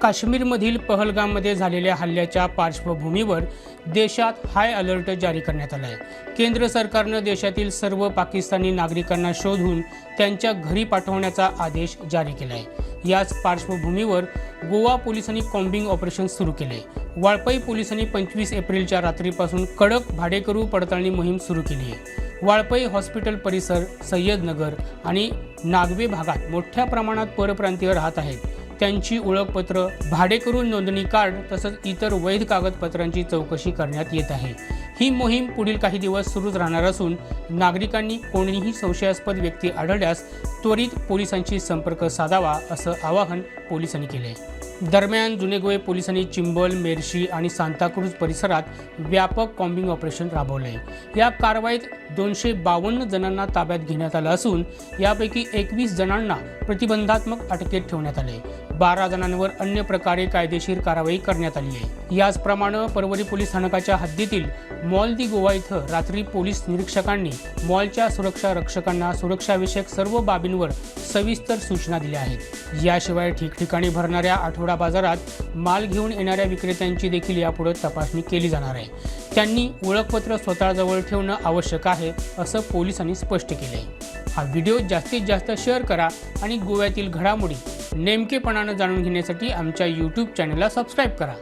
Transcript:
काश्मीरमधील पहलगाममध्ये झालेल्या हल्ल्याच्या पार्श्वभूमीवर देशात हाय अलर्ट जारी करण्यात आला आहे केंद्र सरकारनं देशातील सर्व पाकिस्तानी नागरिकांना शोधून त्यांच्या घरी पाठवण्याचा आदेश जारी केला आहे याच पार्श्वभूमीवर गोवा पोलिसांनी कॉम्बिंग ऑपरेशन सुरू केले आहे वाळपई पोलिसांनी पंचवीस एप्रिलच्या रात्रीपासून कडक भाडेकरू पडताळणी मोहीम सुरू केली आहे. वाळपई हॉस्पिटल परिसर सय्यदनगर आणि नागवे भागात मोठ्या प्रमाणात परप्रांतीय राहत आहेत. त्यांची ओळखपत्र भाडेकरून नोंदणी कार्ड तसंच इतर वैध कागदपत्रांची चौकशी करण्यात येत आहे. ही मोहीम पुढील काही दिवस सुरूच राहणार असून नागरिकांनी कोणीही संशयास्पद व्यक्ती आढळल्यास त्वरित पोलिसांशी संपर्क साधावा असं आवाहन पोलिसांनी केले दरम्यान जुनेगोवे पोलिसांनी चिंबल मेर्शी आणि सांताक्रूज परिसरात व्यापक कॉम्बिंग ऑपरेशन राबवले या कारवाईत दोनशे बावन्न जणांना ताब्यात घेण्यात आलं असून यापैकी एकवीस जणांना प्रतिबंधात्मक अटकेत ठेवण्यात आले बारा जणांवर अन्य प्रकारे कायदेशीर कारवाई करण्यात आली आहे. याचप्रमाणे परवरी पोलीस स्थानकाच्या हद्दीतील मॉल दी गोवा इथं रात्री पोलीस निरीक्षकांनी मॉलच्या सुरक्षा रक्षकांना सुरक्षाविषयक सर्व बाबी बाबींवर सविस्तर सूचना दिल्या आहेत. याशिवाय ठिकठिकाणी भरणाऱ्या आठवडा बाजारात माल घेऊन येणाऱ्या विक्रेत्यांची देखील यापुढे तपासणी केली जाणार आहे. त्यांनी ओळखपत्र स्वतःजवळ ठेवणं आवश्यक आहे असं पोलिसांनी स्पष्ट केले हा व्हिडिओ जास्तीत जास्त शेअर करा आणि गोव्यातील घडामोडी नेमकेपणानं जाणून घेण्यासाठी आमच्या यूट्यूब चॅनलला सबस्क्राईब करा.